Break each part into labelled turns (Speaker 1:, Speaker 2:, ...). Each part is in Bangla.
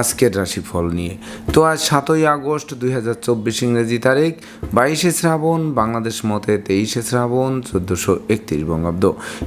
Speaker 1: আজকের রাশিফল নিয়ে। তো আজ সাতই আগস্ট দুই হাজার চব্বিশ ইংরেজি তারিখ, বাইশে শ্রাবণ, বাংলাদেশ মতে তেইশে শ্রাবণ, চোদ্দোশো একত্রিশ বঙ্গাব্দ।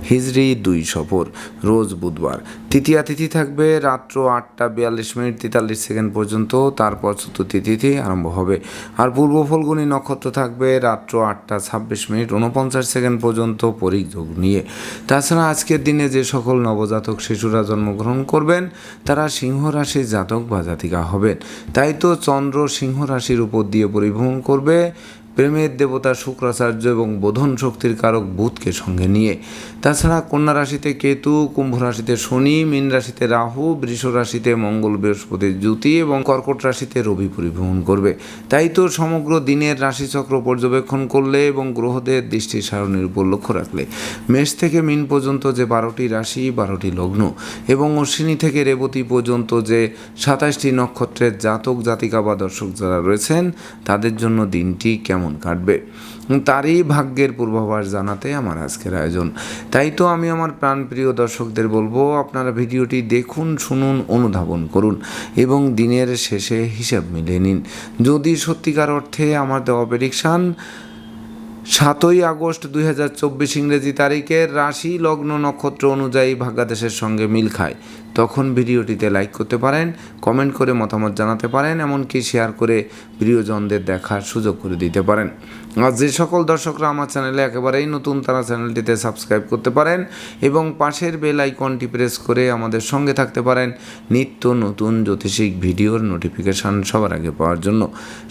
Speaker 1: হিজড়ি দুই সফর, রোজ বুধবার। তৃতীয়া তিথি থাকবে রাত্র আটটা বিয়াল্লিশ মিনিট তেতাল্লিশ সেকেন্ড পর্যন্ত, তারপর চতুর্থী তিথি আরম্ভ হবে। আর পূর্ব ফলগুনি নক্ষত্র থাকবে রাত্র আটটা ছাব্বিশ মিনিট উনপঞ্চাশ সেকেন্ড পর্যন্ত পরিযোগ নিয়ে। তাছাড়া আজকের দিনে যে সকল নবজাতক শিশুরা জন্মগ্রহণ করবেন, তারা সিংহ রাশির জাতক বা জাতিকা হবেন। তাই তো চন্দ্র সিংহ রাশির উপর দিয়ে পরিভ্রমণ করবে। প্রেমের দেবতা শুক্রাচার্য এবং বোধন শক্তির কারক বুধকে সঙ্গে নিয়ে। তাছাড়া কন্যা রাশিতে কেতু, কুম্ভ রাশিতে শনি, মীন রাশিতে রাহু, বৃষ রাশিতে মঙ্গল বৃহস্পতি জ্যোতি এবং কর্কট রাশিতে রবি পরিভ্রমণ করবে। তাই তো সমগ্র দিনের রাশিচক্র পর্যবেক্ষণ করলে এবং গ্রহদের দৃষ্টি সারণীর উপর লক্ষ্য রাখলে। মেষ থেকে মিন পর্যন্ত যে বারোটি রাশি, বারোটি লগ্ন এবং অশ্বিনী থেকে রেবতী পর্যন্ত যে সাতাশটি নক্ষত্রের জাতক, জাতিকা বা দর্শক যারা রয়েছেন, তাদের জন্য দিনটি কেমন কাটবে? তারই ভাগ্যের পূর্বাভাস জানাতে আমার আজকের আয়োজন। তাই তো আমি আমার প্রাণপ্রিয় দর্শকদের বলব, আপনারা ভিডিওটি দেখুন, শুনুন, অনুধাবন করুন এবং দিনের শেষে হিসাব মিলিয়ে নিন। যদি সত্যিকার অর্থে আমার দেওয়া প্রেডিকশান সাতই আগস্ট দুই হাজার চব্বিশ ইংরেজি তারিখের রাশি লগ্ন নক্ষত্র অনুযায়ী ভাগ্যাদেশের সঙ্গে মিল খায়। তখন ভিডিওটিতে লাইক করতে পারেন কমেন্ট করে মতামত জানাতে পারেন, এমনকি শেয়ার করে প্রিয়জনদের দেখার সুযোগ করে দিতে পারেন। আর যে সকল দর্শকরা আমার চ্যানেলে একেবারেই নতুন, তারা চ্যানেলটিতে সাবস্ক্রাইব করতে পারেন এবং পাশের বেল আইকনটি প্রেস করে আমাদের সঙ্গে থাকতে পারেন নিত্য নতুন জ্যোতিষিক ভিডিওর নোটিফিকেশান সবার আগে পাওয়ার জন্য।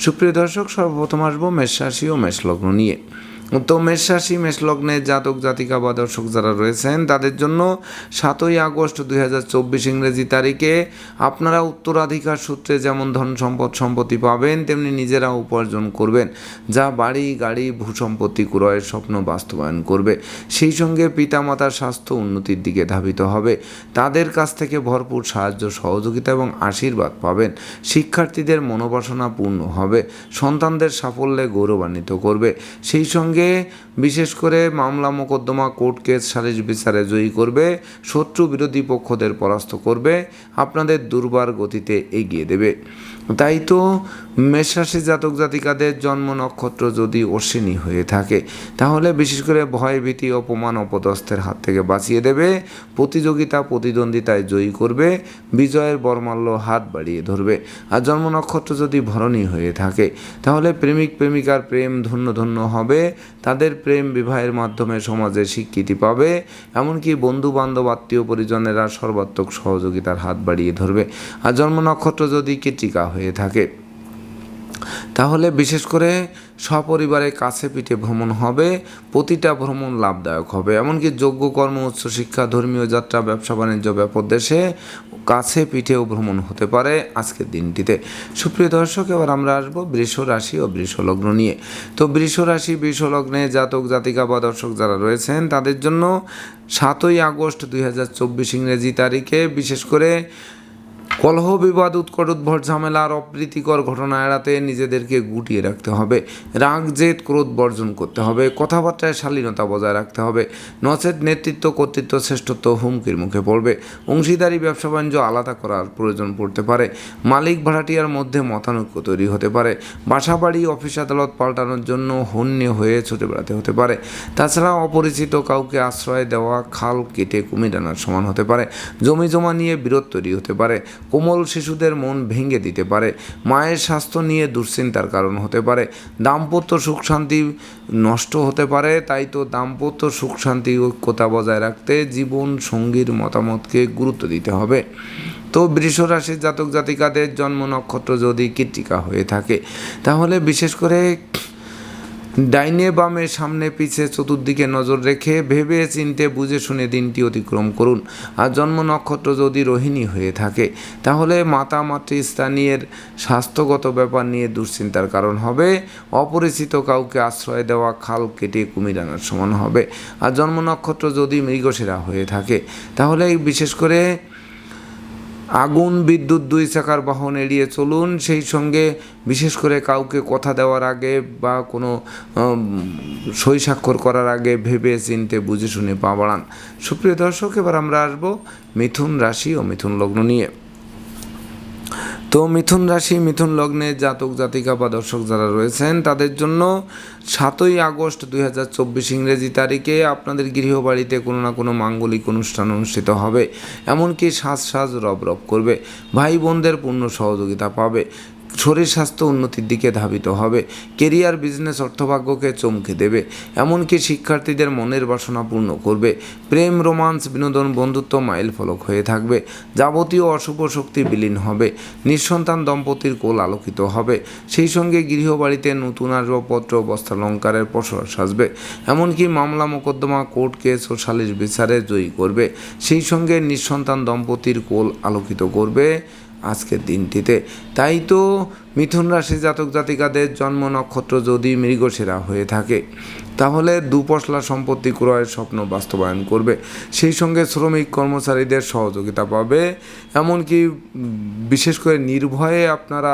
Speaker 1: সুপ্রিয় দর্শক, সর্বপ্রথম আসব মেষ রাশি ও মেষ লগ্ন নিয়ে। তো মেষ রাশি মেষ লগ্নের জাতক, জাতিকা বা দর্শক যারা রয়েছেন, তাদের জন্য সাতই আগস্ট দুই হাজার চব্বিশ ইংরেজি তারিখে আপনারা উত্তরাধিকার সূত্রে যেমন ধন সম্পদ সম্পত্তি পাবেন, তেমনি নিজেরা উপার্জন করবেন। যা বাড়ি, গাড়ি ভূসম্পত্তি ক্রয়ের স্বপ্ন বাস্তবায়ন করবে। সেই সঙ্গে পিতামাতার স্বাস্থ্য উন্নতির দিকে ধাবিত হবে। তাদের কাছ থেকে ভরপুর সাহায্য, সহযোগিতা এবং আশীর্বাদ পাবেন। শিক্ষার্থীদের মনোবাসনা পূর্ণ হবে। সন্তানদের সাফল্যে গৌরবান্বিত করবে। সেই সঙ্গে বিশেষ করে মামলা মোকদ্দমা কোর্ট কেস সালিশ বিচারে জয়ী করবে, শত্রু বিরোধী পক্ষদের পরাস্ত করবে, আপনাদের দুর্বার গতিতে এগিয়ে দেবে। তাই তো মেষরাশি জাতক জাতিকাদের জন্ম নক্ষত্র যদি অশ্বিনী হয়ে থাকে, তাহলে বিশেষ করে ভয়, ভীতি, অপমান, অপদস্থের হাত থেকে বাঁচিয়ে দেবে, প্রতিযোগিতা, প্রতিদ্বন্দ্বিতায় জয়ী করবে, বিজয়ের বর্মাল্য হাত বাড়িয়ে ধরবে। আর জন্ম নক্ষত্র যদি ভরণী হয়ে থাকে, তাহলে প্রেমিক, প্রেমিকার প্রেম ধন্য ধন্য হবে তাদের প্রেম বিবাহের মাধ্যমে সমাজে স্বীকৃতি পাবে। এমনকি বন্ধু বান্ধব আত্মীয় পরিজনেরা সর্বাত্মক সহযোগিতার হাত বাড়িয়ে ধরবে। আর জন্ম নক্ষত্র যদি কৃতিকা হয়ে থাকে, তাহলে বিশেষ করে সপরিবারে কাছে পিঠে ভ্রমণ হবে, প্রতিটা ভ্রমণ লাভদায়ক হবে। এমনকি যোগ্য কর্ম উচ্চশিক্ষা ধর্মীয় যাত্রা ব্যবসা বাণিজ্য ব্যাপক দেশে কাছে পিঠেও ভ্রমণ হতে পারে আজকের দিনটিতে। সুপ্রিয় দর্শক, এবার আমরা আসব বৃষ রাশি ও বৃষ লগ্ন নিয়ে। তো বৃষ রাশি, বৃষ লগ্নে জাতক, জাতিকা বা দর্শক যারা রয়েছেন, তাদের জন্য সাতই আগস্ট দুই হাজার চব্বিশ ইংরেজি তারিখে বিশেষ করে কলহ বিবাদ উৎকট উদ্ভট ঝামেলা আর অপ্রীতিকর ঘটনা এড়াতে নিজেদেরকে গুটিয়ে রাখতে হবে। রাগ, জেদ, ক্রোধ বর্জন করতে হবে। কথাবার্তায় শালীনতা বজায় রাখতে হবে। নচেত নেতৃত্ব, কর্তৃত্ব, শ্রেষ্ঠত্ব হুমকির মুখে পড়বে। অংশীদারি, ব্যবসা বাণিজ্য আলাদা করার প্রয়োজন পড়তে পারে। মালিক, ভাড়াটিয়ার মধ্যে মতানৈক্য তৈরি হতে পারে। বাসা বাড়ি অফিস আদালত পাল্টানোর জন্য হন্যে হয়ে ছুটে বেড়াতে হতে পারে। তাছাড়া অপরিচিত কাউকে আশ্রয় দেওয়া, খাল কেটে কুমির আনার সমান হতে পারে। জমি জমা নিয়ে বিরোধ তৈরি হতে পারে। কোমল শিশুদের মন ভেঙে দিতে পারে। মায়ের স্বাস্থ্য নিয়ে দুশ্চিন্তার কারণ হতে পারে। দাম্পত্য সুখ শান্তি নষ্ট হতে পারে, তাই তো দাম্পত্য সুখ শান্তি ঐক্যতা বজায় রাখতে জীবন সঙ্গীর মতামতকে গুরুত্ব দিতে হবে। তো বৃষ রাশির জাতক জাতিকাদের জন্ম নক্ষত্র যদি কৃতিকা হয়ে থাকে, তাহলে বিশেষ করে ডাইনে বামে সামনে পিছে চতুর্দিকে নজর রেখে ভেবে চিনতে বুঝে শুনে দিনটি অতিক্রম করুন। আর জন্ম নক্ষত্র যদি রোহিণী হয়ে থাকে, তাহলে মাতা মাতৃ স্থানীয় স্বাস্থ্যগত ব্যাপার নিয়ে দুশ্চিন্তার কারণ হবে। অপরিচিত কাউকে আশ্রয় দেওয়া, খাল কেটে কুমির আনার সমান হবে। আর জন্ম নক্ষত্র যদি মৃগশিরা হয়ে থাকে, তাহলে বিশেষ করে আগুন, বিদ্যুৎ দুই চাকার বাহন এড়িয়ে চলুন। সেই সঙ্গে বিশেষ করে কাউকে কথা দেওয়ার আগে বা কোনো সই স্বাক্ষর করার আগে ভেবে চিনতে বুঝে শুনে পা বাড়ান। সুপ্রিয় দর্শক, এবার আমরা আসব মিথুন রাশি ও মিথুন লগ্ন নিয়ে। তো মিথুন রাশি, মিথুন লগ্নে জাতক, জাতিকা বা দর্শক যারা রয়েছেন, তাদের জন্য সাতই আগস্ট দুই হাজার চব্বিশ ইংরেজি তারিখে আপনাদের গৃহবাড়িতে কোনো না কোনো মাঙ্গলিক অনুষ্ঠান অনুষ্ঠিত হবে। এমনকি সাজ সাজ রব রব করবে। ভাই বোনদের পূর্ণ সহযোগিতা পাবে। শরীর স্বাস্থ্য উন্নতির দিকে ধাবিত হবে। কেরিয়ার, বিজনেস, অর্থভাগ্যকে চমকে দেবে। এমনকি শিক্ষার্থীদের মনের বাসনা পূর্ণ করবে। প্রেম, রোমান্স, বিনোদন, বন্ধুত্ব মাইল ফলক হয়ে থাকবে। যাবতীয় অশুভ শক্তি বিলীন হবে। নিঃসন্তান দম্পতির কোল আলোকিত হবে। সেই সঙ্গে গৃহবাড়িতে নতুন আসবাবপত্র, বস্ত্রালঙ্কারের পসরা সাজবে। এমনকি মামলা, মোকদ্দমা, কোর্ট কেস ও সালিশ বিচারে জয়ী করবে। সেই সঙ্গে নিঃসন্তান দম্পতির কোল আলোকিত করবে। আজকের দিনটিতে। তাই তো মিথুন রাশি জাতক জাতিকাদের জন্ম নক্ষত্র যদি মৃগশিরা হয়ে থাকে, তাহলে দুপশলা সম্পত্তি ক্রয়ের স্বপ্ন বাস্তবায়ন করবে। সেই সঙ্গে শ্রমিক কর্মচারীদের সহযোগিতা পাবে। এমনকি বিশেষ করে নির্ভয়ে আপনারা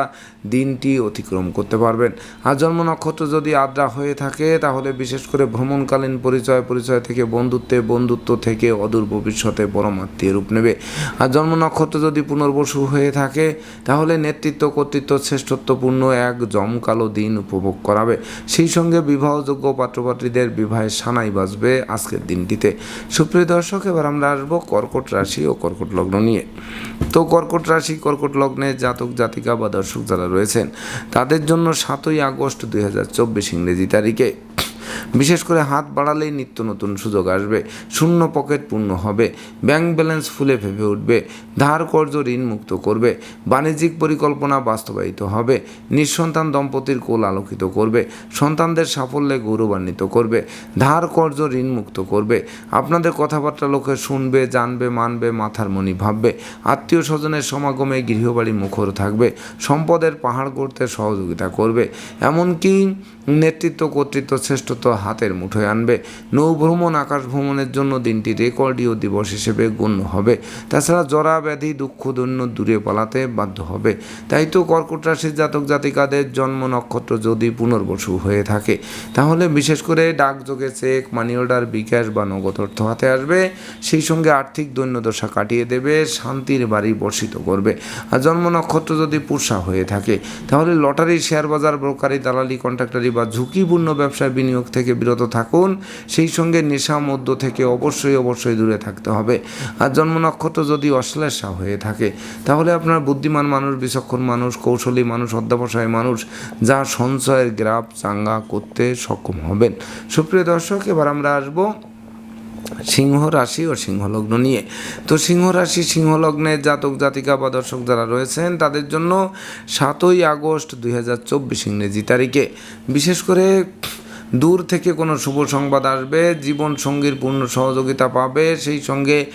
Speaker 1: দিনটি অতিক্রম করতে পারবেন। আর জন্ম নক্ষত্র যদি আদ্রা হয়ে থাকে, তাহলে বিশেষ করে ভ্রমণকালীন পরিচয় পরিচয় থেকে বন্ধুত্বে, বন্ধুত্ব থেকে অদূর ভবিষ্যতে পরমাত্মীয় রূপ নেবে। আর জন্ম নক্ষত্র যদি পুনর্বসু হয়ে থাকে, তাহলে নেতৃত্ব, কর্তৃত্ব শ্রেষ্ঠত্বপূর্ণ এক জমকালো দিন উপভোগ করাবে। সেই সঙ্গে বিবাহযোগ্য পাত্রপাত্রীদের বিবাহের সানাই বাজবে আজকের দিনটিতে। সুপ্রিয় দর্শক, এবার আমরা আসব কর্কট রাশি ও কর্কট লগ্ন নিয়ে। তো কর্কট রাশি, কর্কট লগ্নে জাতক, জাতিকা বা দর্শক যারা রয়েছেন, তাদের জন্য সাতই আগস্ট দুই হাজার চব্বিশ ইংরেজি তারিখে। বিশেষ করে হাত বাড়ালেই নিত্য নতুন সুযোগ আসবে, শূন্য পকেট পূর্ণ হবে ব্যাংক ব্যালেন্স ফুলে ফেপে উঠবে, ধার কর্জ ঋণ মুক্ত করবে, বাণিজ্যিক পরিকল্পনা বাস্তবায়িত হবে, নিঃসন্তান দম্পতির কোল আলোকিত করবে, সন্তানদের সাফল্যে গৌরবান্বিত করবে, ধার কর্জ ঋণ মুক্ত করবে, আপনাদের কথাবার্তা লোকে শুনবে, জানবে, মানবে, মাথার মনি ভাববে, আত্মীয় স্বজনের সমাগমে গৃহবাড়ি মুখর থাকবে, সম্পদের পাহাড় করতে সহযোগিতা করবে, এমনকি নেতৃত্ব কর্তৃত্ব শ্রেষ্ঠত্ব হাতের মুঠোয় আনবে। নৌভ্রমণ আকাশ ভ্রমণের জন্য দিনটি রেকর্ডীয় দিবস হিসেবে গণ্য হবে। তাছাড়া জরা ব্যাধি দুঃখ দৈন্য দূরে পালাতে বাধ্য হবে। তাই তো কর্কট রাশির জাতক জাতিকাদের জন্ম নক্ষত্র যদি পুনর্বসু হয়ে থাকে, তাহলে বিশেষ করে ডাকযোগে চেক, মানি অর্ডার, বিকাশ বা নগদ অর্থ হাতে আসবে। সেই সঙ্গে আর্থিক দৈন্যদশা কাটিয়ে দেবে, শান্তির বাড়ি বর্ষিত করবে। আর জন্ম নক্ষত্র যদি পুষা হয়ে থাকে, তাহলে লটারি শেয়ার বাজার ব্রোকারি দালালি, কন্ট্রাক্টারি বা ঝুঁকিপূর্ণ ব্যবসায় বিনিয়োগ থেকে বিরত থাকুন, সেই সঙ্গে নেশা মধ্য থেকে অবশ্যই অবশ্যই দূরে থাকতে হবে। আর জন্ম নক্ষত্র যদি অশ্লেষা হয়ে থাকে, তাহলে আপনার বুদ্ধিমান মানুষ, বিচক্ষণ মানুষ, কৌশলী মানুষ, অধ্যাবসায় মানুষ, যা সঞ্চয়ের গ্রাফ চাঙ্গা করতে সক্ষম হবেন। সুপ্রিয় দর্শক, এবার আমরা আসব সিংহ রাশি ও সিংহলগ্ন নিয়ে। তো সিংহ রাশি সিংহ লগ্নের জাতক, জাতিকা বা দর্শক যারা রয়েছেন, তাদের জন্য সাতই আগস্ট দুই হাজার চব্বিশ ইংরেজি তারিখে। বিশেষ করে দূর থেকে কোনো শুভ সংবাদ আসবে, জীবন সঙ্গীর পূর্ণ সহযোগিতা পাবে, সেই সঙ্গে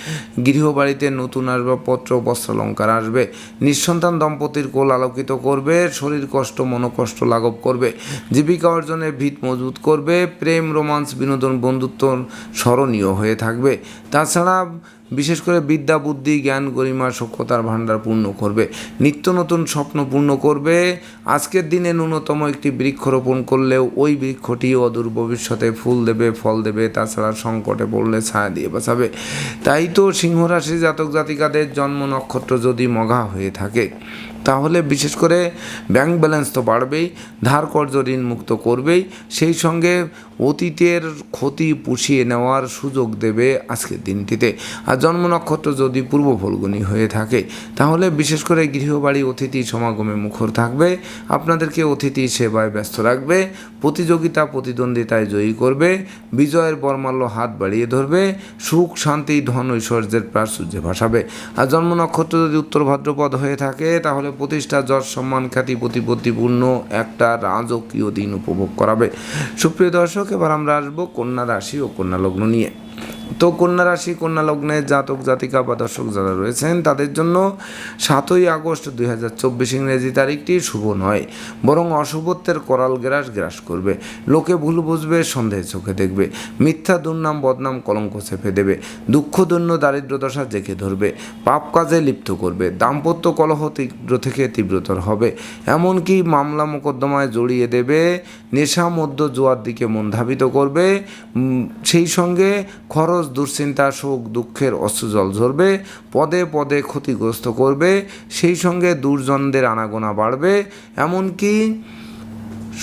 Speaker 1: গৃহবাড়িতে নতুন আসবাবপত্র বস্ত্রালঙ্কার আসবে। নিঃসন্তান দম্পতির কোল আলোকিত করবে, শরীর কষ্ট, মনোকষ্ট লাঘব করবে, জীবিকা অর্জনে ভিত মজবুত করবে, প্রেম, রোমান্স, বিনোদন, বন্ধুত্ব স্মরণীয় হয়ে থাকবে। তাছাড়া বিশেষ করে বিদ্যা, বুদ্ধি, জ্ঞান, গরিমা সক্ষতার ভাণ্ডার পূর্ণ করবে। নিত্য নতুন স্বপ্ন পূর্ণ করবে। আজকের দিনে ন্যূনতম একটি বৃক্ষরোপণ করলেও ওই বৃক্ষটি অদূর ভবিষ্যতে ফুল দেবে, ফল দেবে, তাছাড়া সংকটে পড়লে ছায়া দিয়ে বাঁচাবে। তাই তো সিংহরাশি জাতক জাতিকাদের জন্ম নক্ষত্র যদি মঘা হয়ে থাকে তাহলে বিশেষ করে ব্যাংক ব্যালেন্স তো বাড়বেই, ধার কর্জ ঋণ মুক্ত করবেই, সেই সঙ্গে অতীতের ক্ষতি পুষিয়ে নেওয়ার সুযোগ দেবে আজকের দিনটিতে। আর জন্ম নক্ষত্র যদি পূর্ব ফলগুনি হয়ে থাকে, তাহলে বিশেষ করে গৃহবাড়ি, অতিথি, সমাগমে মুখর থাকবে, আপনাদেরকে অতিথি সেবায় ব্যস্ত রাখবে, প্রতিযোগিতা, প্রতিদ্বন্দ্বিতায় জয়ী করবে, বিজয়ের বর্মাল্য হাত বাড়িয়ে ধরবে, সুখ, শান্তি, ধন, ঐশ্বর্যের প্রাচুর্যে ভাসাবে। আর জন্ম নক্ষত্র যদি উত্তর ভাদ্রপদ হয়ে থাকে, তাহলে প্রতিষ্ঠা যশ সম্মান খ্যাতি প্রতিপত্তিপূর্ণ একটা রাজকীয় দিন উপভোগ করাবে। সুপ্রিয় দর্শক, এবার আমরা আসব কন্যা রাশি ও কন্যা লগ্ন নিয়ে। তো কন্যা রাশি, কন্যা লগ্নের জাতক, জাতিকা বা দর্শক যারা রয়েছেন, তাদের জন্য সাতই আগস্ট দুই হাজার চব্বিশ ইংরেজি তারিখটি শুভ নয়, বরং অশুভত্বের করাল গ্রাস গ্রাস করবে। লোকে ভুল বুঝবে, সন্দেহ চোখে দেখবে। মিথ্যা, দুর্নাম, বদনাম, কলঙ্ক চেপে দেবে। দুঃখ দুঃখদন্য দারিদ্রদশা জেঁকে ধরবে। পাপ কাজে লিপ্ত করবে। দাম্পত্য কলহ তীব্র থেকে তীব্রতর হবে। এমনকি মামলা মোকদ্দমায় জড়িয়ে দেবে। নেশা মধ্য জোয়ার দিকে মন ধাবিত করবে। সেই সঙ্গে খরচ দুশ্চিন্তা শোক দুঃখের অশ্রুজল ঝরবে, পদে পদে ক্ষতিগ্রস্ত করবে, সেই সঙ্গে দুর্জনদের আনাগোনা বাড়বে, এমনকি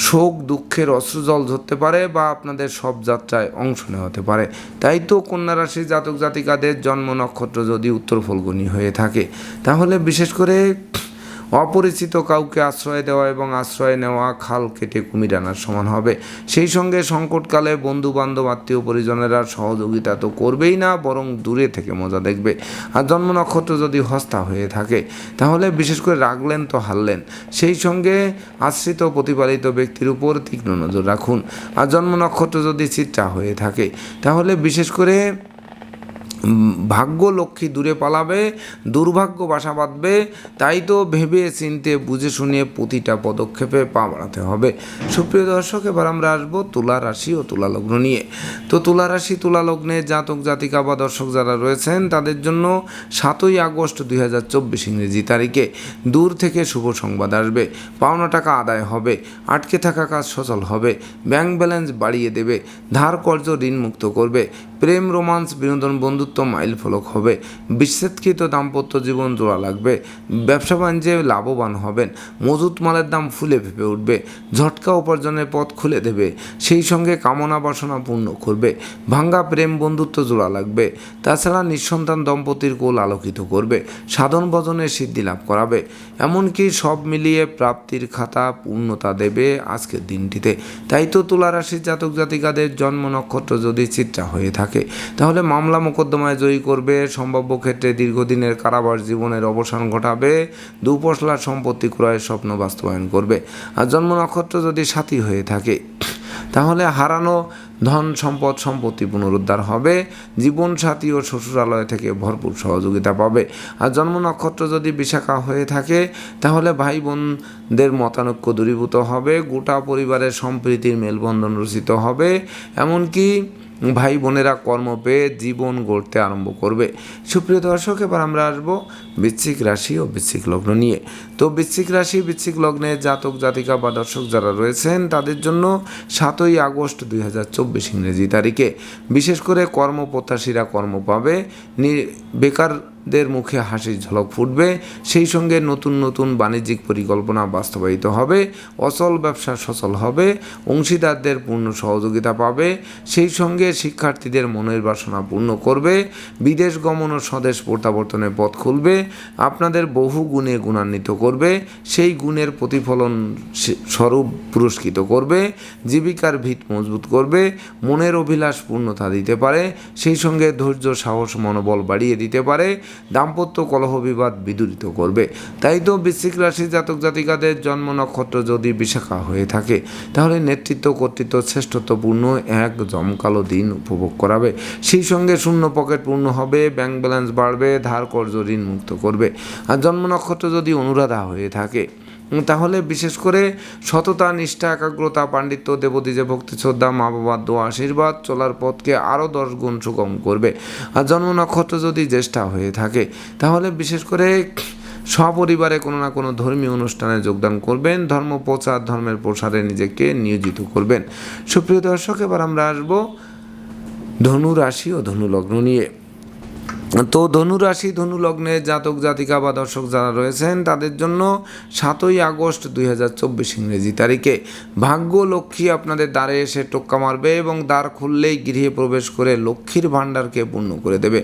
Speaker 1: শোক দুঃখের অশ্রুজল ধরতে পারে বা আপনাদের সব যাত্রায় অংশ নেওয়া হতে পারে। তাই তো কন্যা রাশির জাতক জাতিকাদের জন্ম নক্ষত্র যদি উত্তর ফলগুনি হয়ে থাকে, তাহলে বিশেষ করে অপরিচিত কাউকে আশ্রয় দেওয়া এবং আশ্রয় নেওয়া খাল কেটে কুমির আনার সমান হবে। সেই সঙ্গে সংকটকালে বন্ধু বান্ধব আত্মীয় পরিজনেরা সহযোগিতা তো করবেই না, বরং দূরে থেকে মজা দেখবে। আর জন্ম নক্ষত্র যদি হস্তা হয়ে থাকে, তাহলে বিশেষ করে রাখলেন তো হারলেন। সেই সঙ্গে আশ্রিত প্রতিপালিত ব্যক্তির উপর তীক্ষ্ণ নজর রাখুন। আর জন্ম নক্ষত্র যদি চিত্রা হয়ে থাকে, তাহলে বিশেষ করে ভাগ্য লক্ষ্মী দূরে পালাবে, দুর্ভাগ্য বাসা বাঁধবে, তাই তো ভেবে চিনতে, বুঝে শুনিয়ে প্রতিটা পদক্ষেপে পা বাড়াতে হবে। সুপ্রিয় দর্শক, এবার আমরা আসব তুলা রাশি ও তুলা লগ্ন নিয়ে। তো তুলা রাশি, তুলা লগ্নে জাতক, জাতিকা বা দর্শক যারা রয়েছেন, তাদের জন্য সাতই আগস্ট দুই হাজার চব্বিশ ইংরেজি তারিখে দূর থেকে শুভ সংবাদ আসবে। পাওনা টাকা আদায় হবে, আটকে থাকা কাজ সচল হবে, ব্যাংক ব্যালেন্স বাড়িয়ে দেবে, ধার কর্য ঋণ মুক্ত করবে প্রেম, রোমান্স, বিনোদন, বন্ধুত্ব মাইল ফলক হবে। বিচ্ছেদকৃত দাম্পত্য জীবন জোড়া লাগবে। ব্যবসা বাণিজ্যে লাভবান হবেন। মজুত মালের দাম ফুলে ফেপে উঠবে। ঝটকা উপার্জনের পথ খুলে দেবে। সেই সঙ্গে কামনা বাসনা পূর্ণ করবে। ভাঙ্গা প্রেম, বন্ধুত্ব জোড়া লাগবে। তাছাড়া নিঃসন্তান দম্পতির কোল আলোকিত করবে। সাধন ভজনের সিদ্ধি লাভ করাবে। এমনকি সব মিলিয়ে প্রাপ্তির খাতা পূর্ণতা দেবে আজকের দিনটিতে। তাই তো তুলা রাশির জাতক জাতিকাদের জন্ম নক্ষত্র যদি চিত্রা হয়ে থাকে তাহলে মামলা মোকদ্দমায় জয়ী করবে, সম্ভাব্য ক্ষেত্রে দীর্ঘদিনের কারাবাস জীবনের অবসান ঘটাবে, দুপশলার সম্পত্তি ক্রয়ের স্বপ্ন বাস্তবায়ন করবে। আর জন্ম নক্ষত্র যদি সাথী হয়ে থাকে, তাহলে হারানো ধন সম্পদ সম্পত্তি পুনরুদ্ধার হবে, জীবনসাথী ও শ্বশুরালয় থেকে ভরপুর সহযোগিতা পাবে। আর জন্ম নক্ষত্র যদি বিশাখা হয়ে থাকে, তাহলে ভাই বোনদের মতানৈক্য দূরীভূত হবে, গোটা পরিবারের সম্প্রীতির মেলবন্ধন রচিত হবে। এমনকি ভাই বোনেরা কর্ম পেয়ে জীবন গড়তে আরম্ভ করবে। সুপ্রিয় দর্শক, এবার আমরা আসব বৃশ্চিক রাশি ও বৃশ্চিক লগ্ন নিয়ে। তো বৃশ্চিক রাশি, বৃশ্চিক লগ্নে জাতক, জাতিকা বা দর্শক যারা রয়েছেন, তাদের জন্য সাতই আগস্ট দুই হাজার চব্বিশ ইংরেজি তারিখে। বিশেষ করে কর্মপ্রত্যাশীরা কর্ম পাবে, নি- বেকারদের মুখে হাসির ঝলক ফুটবে। সেই সঙ্গে নতুন নতুন বাণিজ্যিক পরিকল্পনা বাস্তবায়িত হবে, অচল ব্যবসা সচল হবে, অংশীদারদের পূর্ণ সহযোগিতা পাবে, সেই সঙ্গে শিক্ষার্থীদের মনের বাসনা পূর্ণ করবে, বিদেশ গমন ও স্বদেশ প্রত্যাবর্তনের পথ খুলবে, আপনাদের বহু গুণে গুণান্বিত করবে, সেই গুণের প্রতিফলন স্বরূপ পুরস্কৃত করবে, জীবিকার ভিত মজবুত করবে, মনের অভিলাষ পূর্ণতা দিতে পারে, সেই সঙ্গে ধৈর্য, সাহস, মনোবল বাড়িয়ে দিতে পারে দাম্পত্য কলহ বিবাদ বিদূরিত করবে। তাই তো বৃশ্চিক রাশি জাতক জাতিকাদের জন্ম নক্ষত্র যদি বিশাখা হয়ে থাকে, তাহলে নেতৃত্ব কর্তৃত্ব শ্রেষ্ঠত্বপূর্ণ এক জমকালো দিন উপভোগ করাবে। সেই সঙ্গে শূন্য পকেট পূর্ণ হবে, ব্যাংক ব্যালেন্স বাড়বে, ধার কর্য ঋণ মুক্ত করবে। আর জন্ম নক্ষত্র যদি অনুরাধা হয়ে থাকে তাহলে বিশেষ করে সততা, নিষ্ঠা, একাগ্রতা, পাণ্ডিত্য, দেবদীজে ভক্তি, শ্রদ্ধা, মা বাবার দোয়া, আশীর্বাদ চলার পথকে আরও দশ গুণ সুগম করবে। আর জন্ম নক্ষত্র যদি জ্যেষ্ঠা হয়ে থাকে, তাহলে বিশেষ করে সপরিবারে কোনো না কোনো ধর্মীয় অনুষ্ঠানে যোগদান করবেন, ধর্ম প্রচার, ধর্মের প্রসারে নিজেকে নিয়োজিত করবেন। সুপ্রিয় দর্শক, এবার আমরা আসব ধনু রাশি ও ধনু লগ্ন নিয়ে। তো ধনুরাশি ধনু লগ্নে জাতক, জাতিকা বা দর্শক যারা রয়েছেন, তাদের জন্য সাতই আগস্ট দুই হাজার চব্বিশ ইংরেজি তারিখে ভাগ্য লক্ষ্মী আপনাদের দ্বারে এসে টোক্কা মারবে এবং দ্বার খুললেই গৃহে প্রবেশ করে লক্ষ্মীর ভাণ্ডারকে পূর্ণ করে দেবে।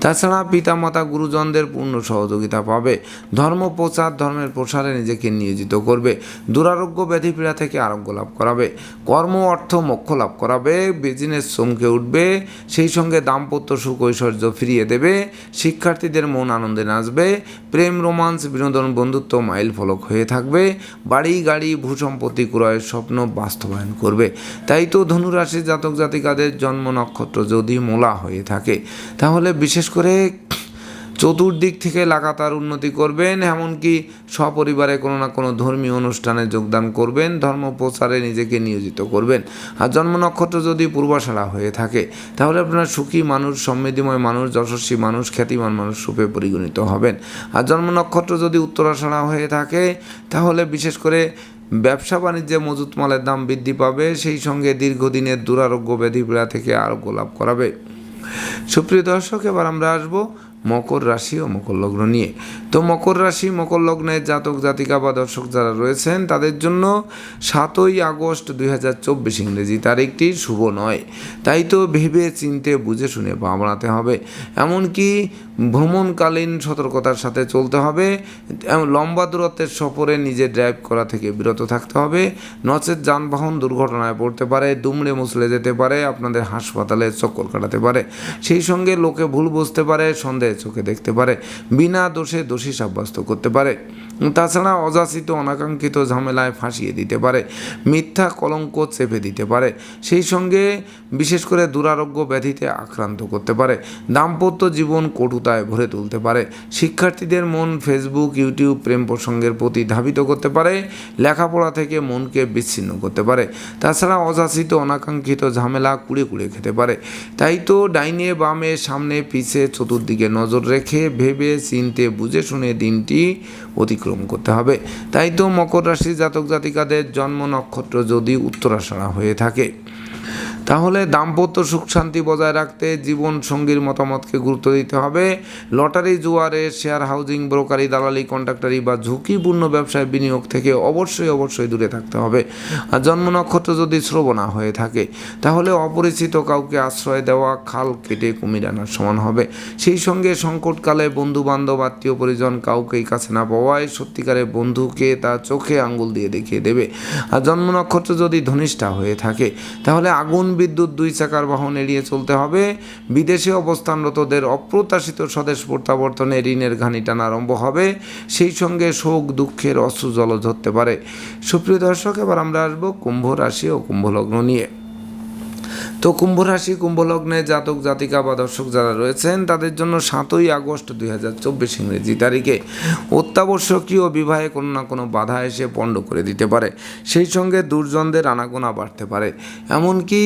Speaker 1: তাছাড়া পিতামাতা, গুরুজনদের পূর্ণ সহযোগিতা পাবে। ধর্ম প্রচার, ধর্মের প্রসারে নিজেকে নিয়োজিত করবে। দুরারোগ্য ব্যাধিপীড়া থেকে আরোগ্য লাভ করাবে। কর্ম, অর্থ, মোক্ষ লাভ করাবে। বিজনেস চমকে উঠবে। সেই সঙ্গে দাম্পত্য সুখ ঐশ্বর্য ফিরিয়ে দেবে। হবে, শিক্ষার্থীদের মন আনন্দে নাচবে, প্রেম, রোমান্স, বিনোদন, বন্ধুত্ব, মাইল ফলক হয়ে থাকবে, বাড়ি, গাড়ি ভূসম্পত্তি ক্রয়ের স্বপ্ন বাস্তবায়ন করবে। তাই তো ধনুরাশির জাতক জাতিকাদের জন্ম নক্ষত্র যদি মোলা হয়ে থাকে, তাহলে বিশেষ করে চতুর্দিক থেকে লাগাতার উন্নতি করবেন, এমনকি সপরিবারে কোনো না কোনো ধর্মীয় অনুষ্ঠানে যোগদান করবেন, ধর্ম প্রচারে নিজেকে নিয়োজিত করবেন। আর জন্ম নক্ষত্র যদি পূর্বাশাড়া হয়ে থাকে, তাহলে আপনার সুখী মানুষ, সমৃদ্ধিময় মানুষ, যশস্বী মানুষ, খ্যাতিমান মানুষ রূপে পরিগণিত হবেন। আর জন্ম নক্ষত্র যদি উত্তরাষাড়া হয়ে থাকে, তাহলে বিশেষ করে ব্যবসা বাণিজ্যে মজুত মালের দাম বৃদ্ধি পাবে, সেই সঙ্গে দীর্ঘদিনের দুরারোগ্য ব্যাধি পীড়া থেকে আরোগ্য লাভ করাবে। সুপ্রিয় দর্শক, এবার আমরা আসব মকর রাশি ও মকর লগ্ন নিয়ে। তো মকর রাশি, মকর লগ্নের জাতক, জাতিকা বা দর্শক যারা রয়েছেন, তাদের জন্য সাতই আগস্ট দুই হাজার চব্বিশ ইংরেজি তারিখটি শুভ নয়। তাই তো ভেবে, চিনতে, বুঝে, শুনে পা বাড়াতে হবে। এমনকি ভ্রমণকালীন সতর্কতার সাথে চলতে হবে। লম্বা দূরত্বের সফরে নিজে ড্রাইভ করা থেকে বিরত থাকতে হবে। নচেত যানবাহন দুর্ঘটনায় পড়তে পারে, দুমড়ে মুসলে যেতে পারে, আপনাদের হাসপাতালে চক্কর কাটাতে পারে। সেই সঙ্গে লোকে ভুল বুঝতে পারে, সন্দেহে চোখে দেখতে পারে, বিনা দোষে দোষী সাব্যস্ত করতে পারে। তাছাড়া অযাচিত অনাকাঙ্ক্ষিত ঝামেলায় ফাঁসিয়ে দিতে পারে, মিথ্যা কলঙ্ক চেপে দিতে পারে, সেই সঙ্গে বিশেষ করে দুরারোগ্য ব্যাধিতে আক্রান্ত করতে পারে, দাম্পত্য জীবন কটুতায় ভরে তুলতে পারে, শিক্ষার্থীদের মন ফেসবুক ইউটিউব প্রেম প্রসঙ্গের প্রতি ধাবিত করতে পারে, লেখাপড়া থেকে মনকে বিচ্ছিন্ন করতে পারে। তাছাড়া অযাচিত অনাকাঙ্ক্ষিত ঝামেলা কুড়ে কুড়ে খেতে পারে। তাই তো ডাইনে বামে সামনে পিছে চতুর্দিকে নজর রেখে ভেবে, চিনতে, বুঝে, শুনে দিনটি অতিক্রম করতে হবে। তাই তো মকর রাশির জাতক জাতিকাদের জন্ম নক্ষত্র যদি উত্তরাষাড়া হয়ে থাকে। তাহলে দাম্পত্য সুখ শান্তি বজায় রাখতে জীবন সঙ্গীর মতামতকে গুরুত্ব দিতে হবে। লটারি, জুয়ারে, শেয়ার হাউজিং, ব্রোকারি, দালালি কন্ট্রাক্টারি বা ঝুঁকিপূর্ণ ব্যবসায় বিনিয়োগ থেকে অবশ্যই অবশ্যই দূরে থাকতে হবে। আর জন্ম নক্ষত্র যদি শ্রবণা হয়ে থাকে, তাহলে অপরিচিত কাউকে আশ্রয় দেওয়া, খাল কেটে কুমির আনার সমান হবে। সেই সঙ্গে সংকটকালে বন্ধু বান্ধব আত্মীয় পরিজন কাউকেই কাছে না পাওয়ায় সত্যিকারের বন্ধুকে তার চোখে আঙ্গুল দিয়ে দেখিয়ে দেবে। আর জন্ম নক্ষত্র যদি ধনিষ্ঠা হয়ে থাকে, তাহলে আগুন বিদ্যুৎ দুই চাকার বাহন এড়িয়ে চলতে হবে। বিদেশে অবস্থানরতদের অপ্রত্যাশিত স্বদেশ প্রত্যাবর্তনে ঋণের ঘানি টানা আরম্ভ হবে। সেই সঙ্গে শোক, দুঃখের অশ্রু জল ধরতে পারে। সুপ্রিয় দর্শক, এবার আমরা আসব কুম্ভ রাশি ও কুম্ভ লগ্ন নিয়ে। তো কুম্ভ রাশি কুম্ভ লগ্নে জাতক, জাতিকা বা দর্শক যারা রয়েছেন, তাদের জন্য সাতই আগস্ট দুই হাজার চব্বিশ ইংরেজি তারিখে অত্যাবশ্যকীয় বিবাহে কোনো না কোনো বাধা এসে পণ্ড করে দিতে পারে। সেই সঙ্গে দুর্জনদের আনাগোনা বাড়তে পারে। এমনকি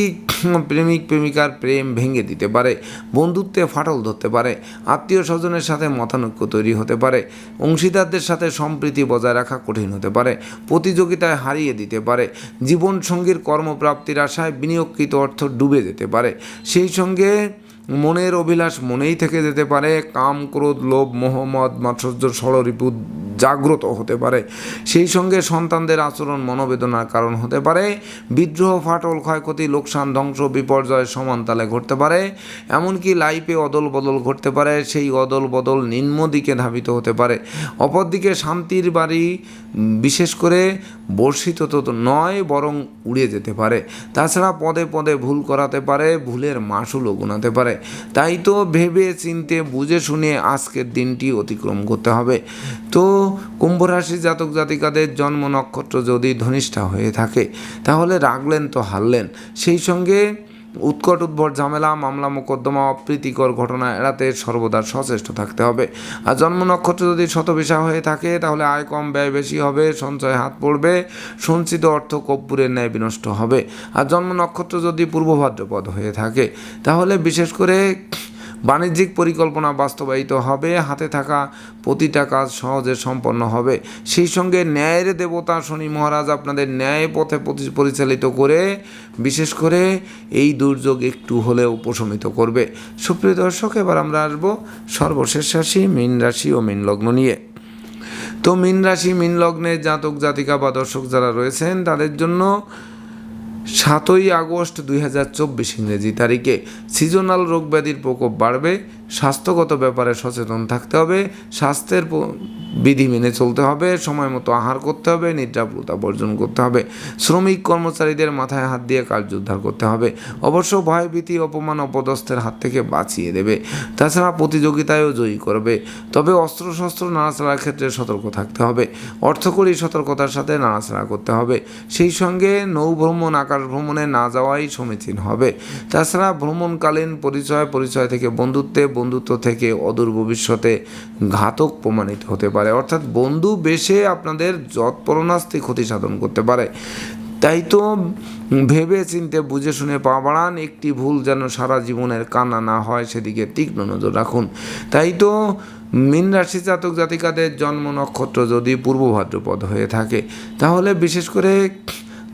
Speaker 1: প্রেমিক, প্রেমিকার প্রেম ভেঙে দিতে পারে, বন্ধুত্বে ফাটল ধরতে পারে, আত্মীয় স্বজনের সাথে মতানৈক্য তৈরি হতে পারে, অংশীদারদের সাথে সম্প্রীতি বজায় রাখা কঠিন হতে পারে, প্রতিযোগিতায় হারিয়ে দিতে পারে, জীবনসঙ্গীর কর্মপ্রাপ্তির আশায় বিনিয়োগকৃত অর্থ ডুবে যেতে পারে। সেই সঙ্গে মনের অভিলাষ মনেই থেকে যেতে পারে, কাম, ক্রোধ, লোভ মোহাম্মদ মাৎসর্য ষড়রিপু জাগ্রত হতে পারে। সেই সঙ্গে সন্তানদের আচরণ মনোবেদনার কারণ হতে পারে। বিদ্রোহ, ফাটল, ক্ষয়ক্ষতি, লোকসান, ধ্বংস, বিপর্যয় সমান তালে ঘটতে পারে। এমনকি লাইফে অদল বদল ঘটতে পারে, সেই অদল বদল নিম্ন দিকে ধাবিত হতে পারে। অপরদিকে শান্তির বাড়ি বিশেষ করে বর্ষিত তো নয়, বরং উড়ে যেতে পারে। তাছাড়া পদে পদে ভুল করাতে পারে, ভুলের মাসুলও গুনাতে পারে। তাই তো ভেবে চিনতে, বুঝে শুনে আজকের দিনটি অতিক্রম করতে হবে। তো কুম্ভরাশি জাতক জাতিকাদের জন্ম নক্ষত্র যদি ধনিষ্ঠা হয়ে থাকে, তাহলে রাগলেন তো হারলেন। সেই সঙ্গে উৎকট উদ্ভট ঝামেলা, মামলা, মোকদ্দমা, অপ্রীতিকর ঘটনা এড়াতে সর্বদা সচেষ্ট থাকতে হবে। আর জন্ম নক্ষত্র যদি শতবিশা হয়ে থাকে, তাহলে আয় কম, ব্যয় বেশি হবে, সঞ্চয় হাত পড়বে, সঞ্চিত অর্থ কর্পূরের ন্যায় বিনষ্ট হবে। আর জন্ম নক্ষত্র যদি পূর্ব ভাদ্রপদ হয়ে থাকে, তাহলে বিশেষ করে বাণিজ্যিক পরিকল্পনা বাস্তবায়িত হবে, হাতে থাকা প্রতিটা কাজ সহজে সম্পন্ন হবে। সেই সঙ্গে ন্যায়ের দেবতা শনি মহারাজ আপনাদের ন্যায় পথে পরিচালিত করে, বিশেষ করে এই দুর্যোগ একটু হলেও উপশমিত করবে। সুপ্রিয় দর্শক, এবার আমরা আসব সর্বশেষ রাশি, মীন রাশি ও মীন লগ্ন নিয়ে। তো মীন রাশি, মীন লগ্নের জাতক জাতিকা বা দর্শক যারা রয়েছেন, তাদের জন্য সাতই আগস্ট দুই হাজার চব্বিশ ইংরেজি তারিখে সিজনাল রোগ ব্যাধির প্রকোপ বাড়বে স্বাস্থ্যগত ব্যাপারে সচেতন থাকতে হবে, স্বাস্থ্যের বিধি মেনে চলতে হবে, সময় মতো আহার করতে হবে নিদ্রাপুরতা বর্জন করতে হবে, শ্রমিক কর্মচারীদের মাথায় হাত দিয়ে কার্য উদ্ধার করতে হবে, অবশ্য ভয়ভীতি অপমান, অপদস্থের হাত থেকে বাঁচিয়ে দেবে, তাছাড়া প্রতিযোগিতায়ও জয়ী করবে, তবে অস্ত্রশস্ত্র নাড়াচাড়ার ক্ষেত্রে সতর্ক থাকতে হবে, অর্থকরী সতর্কতার সাথে নাড়াচাড়া করতে হবে, সেই সঙ্গে নৌ ভ্রমণ আকাশ ভ্রমণে না যাওয়াই সমীচীন হবে, তাছাড়া ভ্রমণকালীন পরিচয় পরিচয় থেকে বন্ধুত্বে বন্ধুত্ব থেকে অদূর ভবিষ্যতে ঘাতক প্রমাণিত হতে পারে। অর্থাৎ বন্ধু বেশে আপনাদের যৎপরণাস্তি ক্ষতি সাধন করতে পারে। তাই তো ভেবে চিনতে বুঝে শুনে পা বাড়ান, একটি ভুল যেন সারা জীবনের কানা না হয়, সেদিকে তীক্ষ্ণ নজর রাখুন। তাই তো মীন রাশি জাতক জাতিকাদের জন্ম নক্ষত্র যদি পূর্ব ভাদ্রপদ হয়ে থাকে, তাহলে বিশেষ করে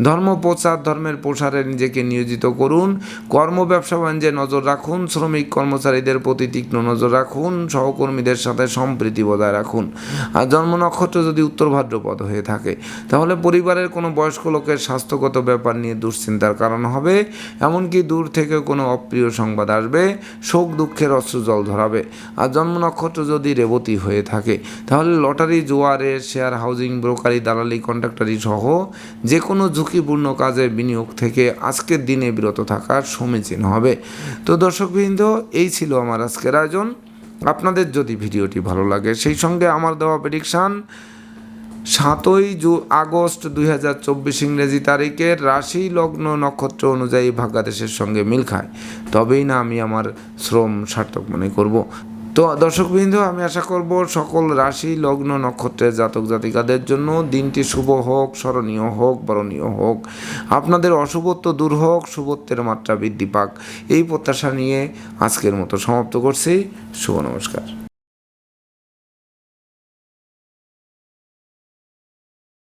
Speaker 1: ধর্ম প্রচার, ধর্মের প্রসারে নিজেকে নিয়োজিত করুন। কর্ম ব্যবসা বাণিজ্যে নজর রাখুন। শ্রমিক কর্মচারীদের প্রতি তীক্ষ্ণ নজর রাখুন। সহকর্মীদের সাথে সম্প্রীতি বজায় রাখুন। আর জন্ম নক্ষত্র যদি উত্তর ভাদ্রপদ হয়ে থাকে, তাহলে পরিবারের কোনো বয়স্ক লোকের স্বাস্থ্যগত ব্যাপার নিয়ে দুশ্চিন্তার কারণ হবে। এমনকি দূর থেকে কোনো অপ্রিয় সংবাদ আসবে। শোক, দুঃখের অশ্রু জল ধরাবে। আর জন্ম নক্ষত্র যদি রেবতী হয়ে থাকে, তাহলে লটারি জোয়ারে শেয়ার হাউজিং, ব্রোকারি, দালালি কন্ট্রাক্টারি সহ যে কোনো ঝুঁকিপূর্ণ কাজে বিনিয়োগ থেকে আজকের দিনে বিরত থাকার সমীচীন হবে। তো দর্শকবৃন্দ, এই ছিল আমার আজকের আয়োজন। আপনাদের যদি ভিডিওটি ভালো লাগে, সেই সঙ্গে আমার দেওয়া প্রেডিকশান সাতই জু, আগস্ট দুই হাজার চব্বিশ ইংরেজি তারিখের রাশি লগ্ন নক্ষত্র অনুযায়ী ভাগ্যাদেশের সঙ্গে মিল খায়। তবেই না আমি আমার শ্রম সার্থক মনে করব। তো দর্শকবৃন্দ, আমি আশা করব সকল রাশি, লগ্ন, নক্ষত্রের জাতক জাতিকাদের জন্য দিনটি শুভ হোক, স্মরণীয় হোক, বরণীয় হোক। আপনাদের অশুভত্ব দূর হোক, শুভত্বের মাত্রা বৃদ্ধি পাক। এই প্রত্যাশা নিয়ে আজকের মতো সমাপ্ত করছি। শুভ নমস্কার।